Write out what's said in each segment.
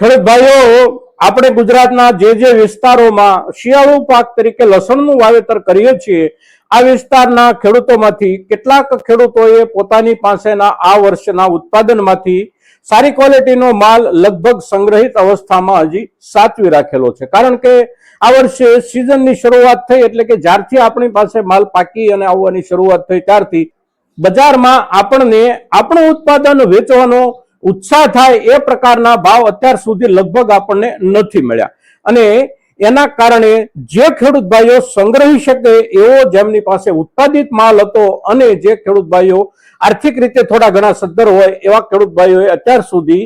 ખેડૂત ભાઈઓ, આપણે ગુજરાતના જે જે વિસ્તારોમાં શિયાળુ પાક તરીકે લસણનું વાવેતર કરીએ છીએ, આ વિસ્તારના ખેડૂતોમાંથી કેટલાક ખેડૂતોએ પોતાની પાસેના આ વર્ષના ઉત્પાદનમાંથી સારી ક્વોલિટીનો માલ લગભગ સંગ્રહિત અવસ્થામાં હજી સાચવી રાખેલો છે. કારણ કે આ વર્ષે સિઝનની શરૂઆત થઈ એટલે કે જ્યારથી આપણી પાસે માલ પાકી અને આવવાની શરૂઆત થઈ ત્યારથી બજારમાં આપણને આપણું ઉત્પાદન વેચવાનો ઉત્સાહ થાય એ પ્રકારના ભાવ અત્યાર સુધી લગભગ આપણને નથી મળ્યા. અને એના કારણે જે ખેડૂત ભાઈઓ સંગ્રહી શકે એવો જેમની પાસે ઉત્પાદિત માલ હતો અને જે ખેડૂત ભાઈઓ આર્થિક રીતે થોડા ઘણા સદ્ધર હોય એવા ખેડૂત ભાઈઓએ અત્યાર સુધી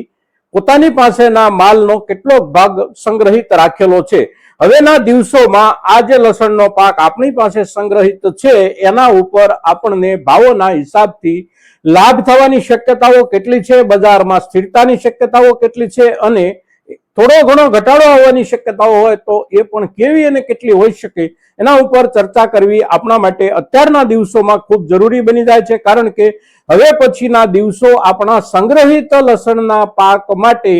પોતાની પાસેના માલનો કેટલોક ભાગ સંગ્રહિત રાખેલો છે. હવેના દિવસોમાં આ જે લસણનો પાક આપણી પાસે સંગ્રહિત છે, એના ઉપર આપણને ભાવોના હિસાબથી લાભ થવાની શક્યતાઓ કેટલી છે? બજારમાં સ્થિરતાની શક્યતાઓ કેટલી છે? અને થોડો ઘણો ઘટાડો આવવાની શક્યતાઓ હોય તો એ પણ કેવી અને કેટલી હોઈ શકે? એના ઉપર ચર્ચા કરવી આપણા માટે અત્યારના દિવસોમાં ખૂબ જરૂરી બની જાય છે. કારણ કે હવે પછીના દિવસો આપણા સંગ્રહિત લસણના પાક માટે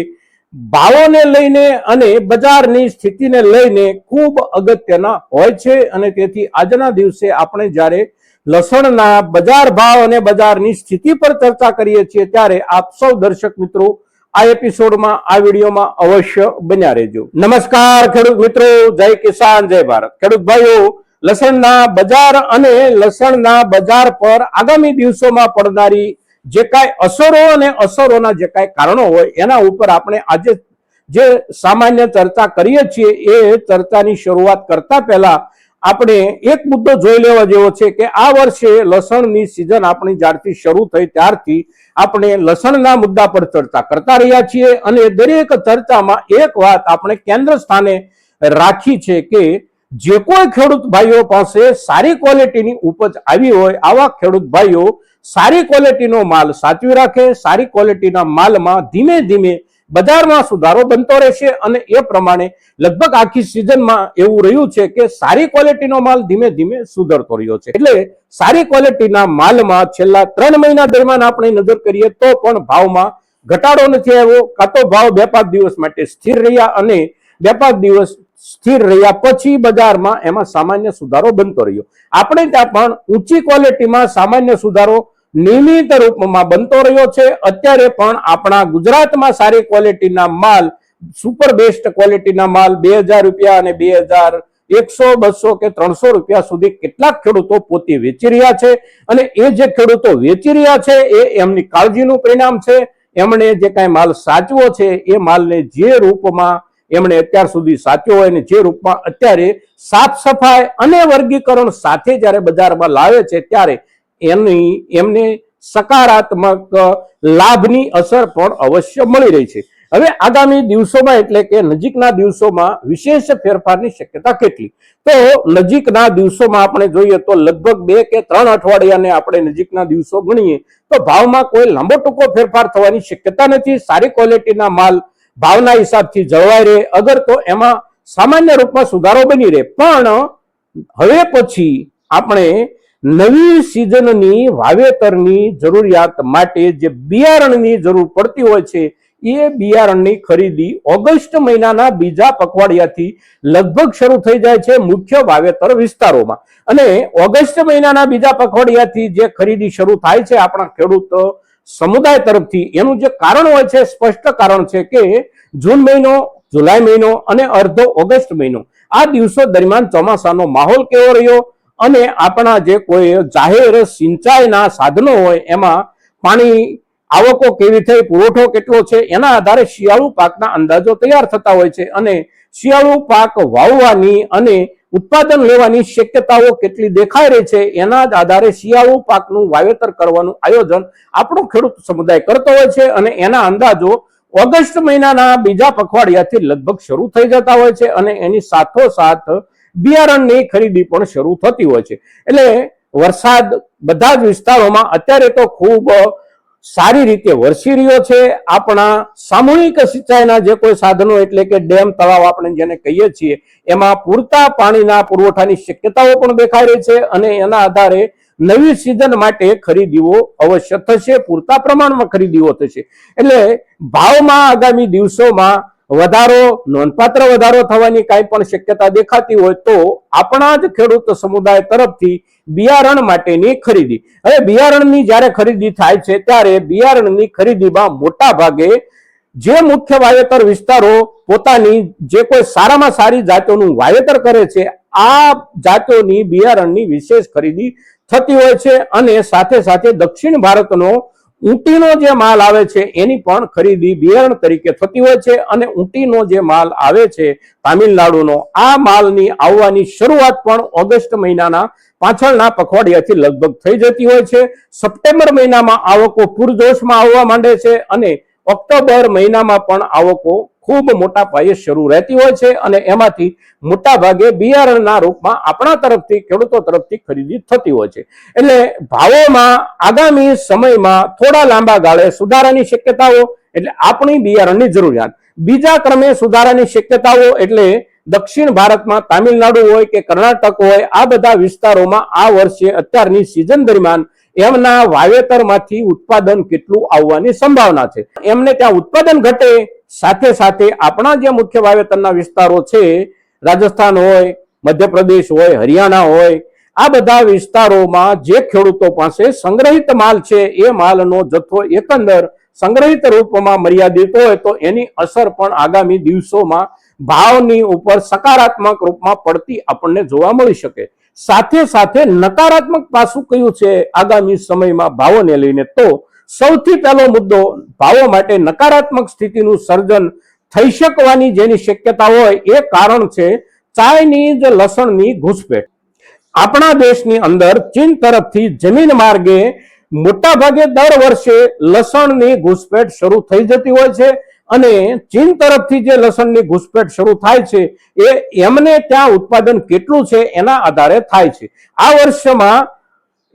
ભાવોને લઈને અને બજારની સ્થિતિને લઈને ખૂબ અગત્યના હોય છે. અને તેથી આજના દિવસે આપણે જ્યારે લસણના બજાર ભાવ અને બજારની સ્થિતિ પર ચર્ચા કરીએ છીએ ત્યારે આપ સૌ દર્શક મિત્રો આ એપિસોડમાં, આ વિડીયોમાં અવશ્ય બન્યા રહેજો. નમસ્કાર, ખેડૂત મિત્રો. જય કિસાન, જય ભારત. ખેડૂત ભાઈઓ, લસણના બજાર અને લસણના બજાર પર આગામી દિવસોમાં પડનારી જે કાંઈ અસરો અને અસરોના જે કાંઈ કારણો હોય, એના ઉપર આપણે આજે જે સામાન્ય ચર્ચા કરીએ છીએ, એ ચર્ચાની શરૂઆત કરતા પહેલા આપણે એક મુદ્દો જોઈ લેવા જેવો છે કે આ વર્ષે લસણની સિઝન આપણી જ્યારથી શરૂ થઈ ત્યારથી આપણે લસણના મુદ્દા પર ચર્ચા કરતા રહ્યા છીએ અને દરેક ચર્ચામાં એક વાત આપણે કેન્દ્ર સ્થાને રાખી છે કે જે કોઈ ખેડૂત ભાઈઓ પાસે સારી ક્વોલિટીની ઉપજ આવી હોય, આવા ખેડૂત ભાઈઓ સારી ક્વોલિટીનો માલ સાચવી રાખે, સારી ક્વોલિટીના માલમાં ધીમે ધીમે બજારમાં સુધારો બનતો રહેશે અને એ પ્રમાણે લગભગ આખી સિઝનમાં એવું રહ્યું છે કે સારી ક્વોલિટીનો માલ ધીમે ધીમે સુધરતો રહ્યો છે. એટલે સારી ક્વોલિટીના માલમાં છેલ્લા ત્રણ મહિના દરમિયાન આપણે નજર કરીએ તો પણ ભાવમાં ઘટાડો નથી આવ્યો, કાં તો ભાવ બે પાંચ દિવસ માટે સ્થિર રહ્યા અને બે પાંચ દિવસ સ્થિર રહ્યા પછી બજારમાં એમાં સામાન્ય સુધારો બનતો રહ્યો. આપણે ત્યાં પણ ઊંચી ક્વોલિટીમાં સામાન્ય સુધારો નિયમિત રૂપમાં બનતો રહ્યો છે. અત્યારે પણ આપણા ગુજરાતમાં સારી ક્વોલિટીના માલ સુપર બેસ્ટ ક્વોલિટીના માલ બે હજાર રૂપિયા અને બે હજાર એકસો, બસો કે ત્રણસો રૂપિયા સુધી કેટલાક ખેડૂતો પોતે વેચી રહ્યા છે. અને એ જે ખેડૂતો વેચી રહ્યા છે એ એમની કાળજીનું પરિણામ છે. એમણે જે કાંઈ માલ સાચવો છે એ માલને જે રૂપમાં એમણે અત્યાર સુધી સાચ્યો હોય અને જે રૂપમાં અત્યારે સાફ સફાઈ અને વર્ગીકરણ સાથે જ્યારે બજારમાં લાવે છે ત્યારે એની, એમને સકારાત્મક લાભની અસર પણ અવશ્ય મળી રહી છે. હવે આગામી દિવસોમાં એટલે કે નજીકના દિવસોમાં વિશેષ ફેરફારની શક્યતા કેટલી? તો નજીકના દિવસોમાં આપણે જોઈએ તો લગભગ બે કે ત્રણ અઠવાડિયાને આપણે નજીકના દિવસો ગણીએ, તો ભાવમાં કોઈ લાંબો ટૂંકો ફેરફાર થવાની શક્યતા નથી. સારી ક્વોલિટીના માલ ભાવના હિસાબથી જળવાઈ રહે. અગર તો એમાં સામાન્ય રૂપમાં સુધારો બની રહે. પણ હવે પછી આપણે નવી સિઝનની વાવેતરની જરૂરિયાત માટે જે બિયારણની જરૂર પડતી હોય છે, એ બિયારણની ખરીદી ઓગસ્ટ મહિનાના બીજા પખવાડિયાથી લગભગ શરૂ થઈ જાય છે મુખ્ય વાવેતર વિસ્તારોમાં. અને ઓગસ્ટ મહિનાના બીજા પખવાડિયાથી જે ખરીદી શરૂ થાય છે આપણા ખેડૂત સમુદાય તરફથી, એનું જે કારણ હોય છે, સ્પષ્ટ કારણ છે કે જૂન મહિનો, જુલાઈ મહિનો અને અડધો ઓગસ્ટ મહિનો, આ દિવસો દરમિયાન ચોમાસાનો માહોલ કેવો રહ્યો? અને આપણા જે કોઈ જાહેર સિંચાઈના સાધનો હોય, એમાં પાણી આવકો કેવી થઈ, પુરવઠો કેટલો છે, એના આધારે શિયાળુ પાકના અંદાજો તૈયાર થતા હોય છે અને શિયાળુ પાક વાવવાની અને ઉત્પાદન લેવાની શક્યતાઓ કેટલી દેખાઈ રહી છે, એના જ આધારે શિયાળુ પાકનું વાવેતર કરવાનું આયોજન આપણો ખેડૂત સમુદાય કરતો હોય છે અને એના અંદાજો ઓગસ્ટ મહિનાના બીજા પખવાડિયાથી લગભગ શરૂ થઈ જતા હોય છે અને એની સાથોસાથ બિયારણની ખરીદી પણ શરૂ થતી હોય છે. એટલે વરસાદ બધા જ વિસ્તારોમાં અત્યારે તો ખૂબ સારી રીતે વરસી રહ્યો છે. આપણા સામૂહિક સિંચાઈના જે કોઈ સાધનો એટલે કે ડેમ, તળાવ આપણે જેને કહીએ છીએ, એમાં પૂરતા પાણીના પુરવઠાની શક્યતાઓ પણ દેખાઈ રહી છે અને એના આધારે નવી સિઝન માટે ખરીદીઓ અવશ્ય થશે. પૂરતા પ્રમાણમાં ખરીદીઓ થશે. એટલે ભાવમાં આગામી દિવસોમાં વધારો, નોંધપાત્ર વધારો થવાની કાંઈ પણ શક્યતા દેખાતી હોય તો આપણા જ ખેડૂત સમુદાય તરફથી બિયારણ માટેની ખરીદી. હવે બિયારણની જ્યારે ખરીદી થાય છે, ત્યારે બિયારણની ખરીદીમાં મોટા ભાગે જે મુખ્ય વાવેતર વિસ્તારો પોતાની જે કોઈ સારામાં સારી જાતોનું વાવેતર કરે છે, આ જાતોની બિયારણની વિશેષ ખરીદી થતી હોય છે અને સાથે સાથે દક્ષિણ ભારતનો ઊંટીનો જે માલ આવે છે, એની પણ ખરીદી બિયારણ તરીકે થતી હોય છે અને ઊંટીનો જે માલ આવે છે તામિલનાડુનો, આ માલની આવવાની શરૂઆત પણ ઓગસ્ટ મહિનાના પાછળના પખવાડિયાથી લગભગ થઈ જતી હોય છે. સપ્ટેમ્બર મહિનામાં આવકો પૂરજોશમાં આવવા માંડે છે અને ઓક્ટોબર મહિનામાં પણ આવકો ખૂબ મોટા પાયે શરૂ રહેતી હોય છે અને એમાંથી મોટા ભાગે બિયારણના રૂપમાં આપણા તરફથી, ખેડૂતો તરફથી ખરીદી થતી હોય છે. એટલે ભાવોમાં આગામી સમયમાં થોડા લાંબા ગાળે સુધારાની શક્યતાઓ, એટલે આપણી બિયારણની જરૂરિયાત. બીજા ક્રમે સુધારાની શક્યતાઓ એટલે દક્ષિણ ભારતમાં તામિલનાડુ હોય કે કર્ણાટક હોય, આ બધા વિસ્તારોમાં આ વર્ષે અત્યારની સિઝન દરમિયાન એમના વાવેતરમાંથી ઉત્પાદન કેટલું આવવાની સંભાવના છે. એમને ત્યાં ઉત્પાદન ઘટે સાથે સાથે આપણા જે મુખ્ય વાવેતરના વિસ્તારો છે, રાજસ્થાન હોય, મધ્યપ્રદેશ હોય, હરિયાણા હોય, આ બધા વિસ્તારોમાં જે ખેડૂતો પાસે સંગ્રહિત માલ છે, એ માલનો જથ્થો એકંદર સંગ્રહિત રૂપમાં મર્યાદિત હોય તો એની અસર પણ આગામી દિવસોમાં ભાવની ઉપર સકારાત્મક રૂપમાં પડતી આપણને જોવા મળી શકે. સાથે સાથે નકારાત્મક પાસું કયું છે? આગામી સમયમાં ભાવોને લઈને તો સૌથી પહેલો મુદ્દો ભાવો માટે નકારાત્મક સ્થિતિનું સર્જન થઈ શકવાની જેની શક્યતા હોય એ કારણ છે ચાઇનીઝ લસણની ઘૂસપેઠ. આપણા દેશની અંદર ચીન તરફથી જમીન માર્ગે મોટા ભાગે દર વર્ષે લસણની ઘૂસપેઠ શરૂ થઈ જતી હોય છે અને ચીન તરફથી જે લસણની ઘૂસપેઠ શરૂ થાય છે એ એમને ત્યાં ઉત્પાદન કેટલું છે એના આધારે થાય છે. આ વર્ષમાં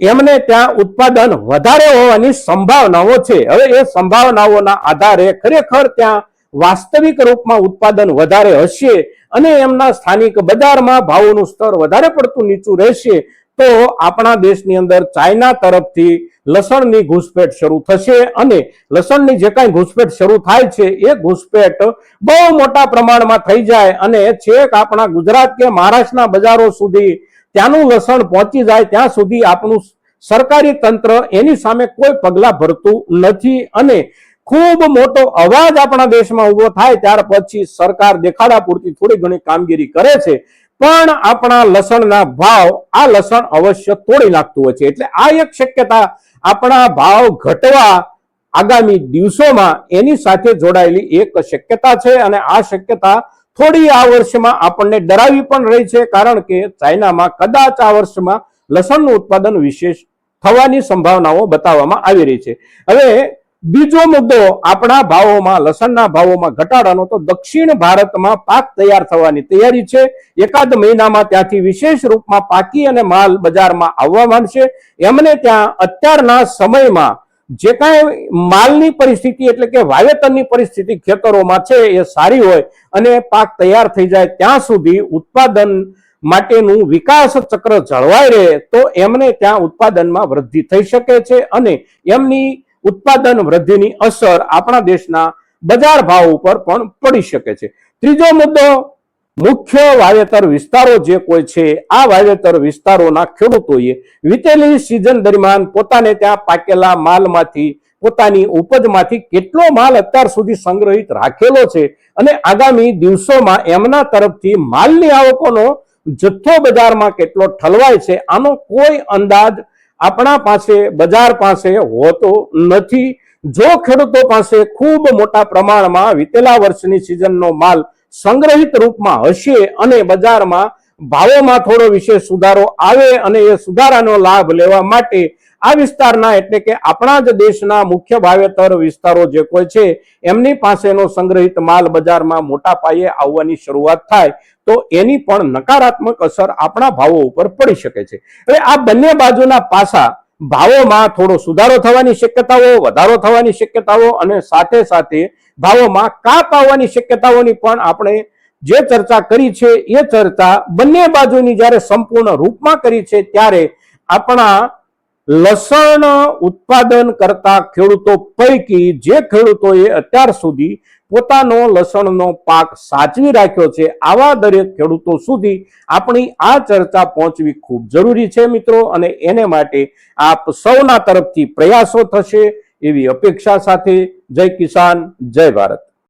એમને ત્યાં ઉત્પાદન વધારે હોવાની સંભાવનાઓ છે. હવે એ સંભાવનાઓના આધારે ખરેખર ત્યાં વાસ્તવિક રૂપમાં ઉત્પાદન વધારે હશે અને એમના સ્થાનિક બજારમાં ભાવોનું સ્તર વધારે પડતું નીચું રહેશે, તો આપણા દેશની અંદર ચાઇના તરફથી લસણની ઘૂસપેઠ શરૂ થશે અને લસણની જે કાંઈ ઘૂસપેઠ શરૂ થાય છે, એ ઘૂસપેઠ બહુ મોટા પ્રમાણમાં થઈ જાય અને છેક આપણા ગુજરાત કે મહારાષ્ટ્રના બજારો સુધી ત્યાંનું લસણ પહોંચી જાય ત્યાં સુધી આપણું સરકારી તંત્ર એની સામે કોઈ પગલા ભરતું નથી અને ખૂબ મોટો અવાજ આપણા દેશમાં ઊભો થાય ત્યાર પછી સરકાર દેખાડા પૂરતી થોડી ઘણી કામગીરી કરે છે, પણ આપણા લસણના ભાવ આ લસણ અવશ્ય તોડી નાખતું હોય છે. એટલે આ એક શક્યતા આપણા ભાવ ઘટવા આગામી દિવસોમાં એની સાથે જોડાયેલી એક શક્યતા છે અને આ શક્યતા થોડી આ વર્ષમાં આપણને ડરાવી પણ રહી છે, કારણ કે ચાઇનામાં કદાચ આ વર્ષમાં લસણનું ઉત્પાદન વિશેષ થવાની સંભાવનાઓ બતાવવામાં આવી રહી છે. હવે બીજો મુદ્દો, આપણા ભાવોમાં, લસણના ભાવોમાં ઘટાડાનો તો દક્ષિણ ભારતમાં પાક તૈયાર થવાની તૈયારી છે. એકાદ મહિનામાં ત્યાંથી વિશેષ રૂપમાં પાકી અને માલ બજારમાં આવવા માંડશે. એમને ત્યાં અત્યારના સમયમાં જે કાંઈ માલની પરિસ્થિતિ એટલે કે વાવેતરની પરિસ્થિતિ ખેતરોમાં છે, એ સારી હોય અને પાક તૈયાર થઈ જાય ત્યાં સુધી ઉત્પાદન માટેનું વિકાસ ચક્ર જળવાઈ રહે, તો એમને ત્યાં ઉત્પાદનમાં વૃદ્ધિ થઈ શકે છે અને એમની ઉત્પાદન વૃદ્ધિની અસર આપણા દેશના બજાર ભાવ ઉપર પણ પડી શકે છે. ત્રીજો મુદ્દો મુખ્ય વાવેતર વિસ્તારો જે કોઈ છે, આ વાવેતર વિસ્તારોના ખેડૂતોએ વીતેલી સિઝન દરમિયાન પોતાને ત્યાં પાકેલા માલમાંથી, પોતાની ઉપજમાંથી કેટલો માલ અત્યાર સુધી સંગ્રહિત રાખેલો છે અને આગામી દિવસોમાં એમના તરફથી માલની આવકોનો જથ્થો બજારમાં કેટલો ઠલવાય છે, આનો કોઈ અંદાજ આપણા પાસે, બજાર પાસે હોતો નથી. જો ખેડૂતો પાસે ખૂબ મોટા પ્રમાણમાં વીતેલા વર્ષની સિઝનનો માલ સંગ્રહિત રૂપમાં હશે અને બજારમાં ભાવોમાં થોડો વિશેષ સુધારો આવે અને એ સુધારાનો લાભ લેવા માટે આ વિસ્તારના એટલે કે આપણા જ દેશના મુખ્ય ભાવેતર વિસ્તારો જે કોઈ છે, એમની પાસેનો સંગ્રહિત માલ બજારમાં મોટા પાયે આવવાની શરૂઆત થાય તો એની પણ નકારાત્મક અસર આપણા ભાવો ઉપર પડી શકે છે. હવે આ બંને બાજુના પાસા ભાવોમાં થોડો સુધારો થવાની શક્યતાઓ, વધારો થવાની શક્યતાઓ અને સાથે સાથે ભાવોમાં કાપ આવવાની શક્યતાઓની પણ આપણે જે ચર્ચા કરી છે, એ ચર્ચા બંને બાજુની જ્યારે સંપૂર્ણ રૂપમાં કરી છે, ત્યારે આપણા લસણ ઉત્પાદન કરતા ખેડૂતો પૈકી જે ખેડૂતોએ અત્યાર સુધી પોતાનો લસણનો પાક સાચવી રાખ્યો છે, આવા દરેક ખેડૂતો સુધી આપણી આ ચર્ચા પહોંચવી ખૂબ જરૂરી છે મિત્રો. અને એને માટે આપ સૌના તરફથી પ્રયાસો થશે. એવી અપેક્ષા સાથે જય કિસાન જય ભારત.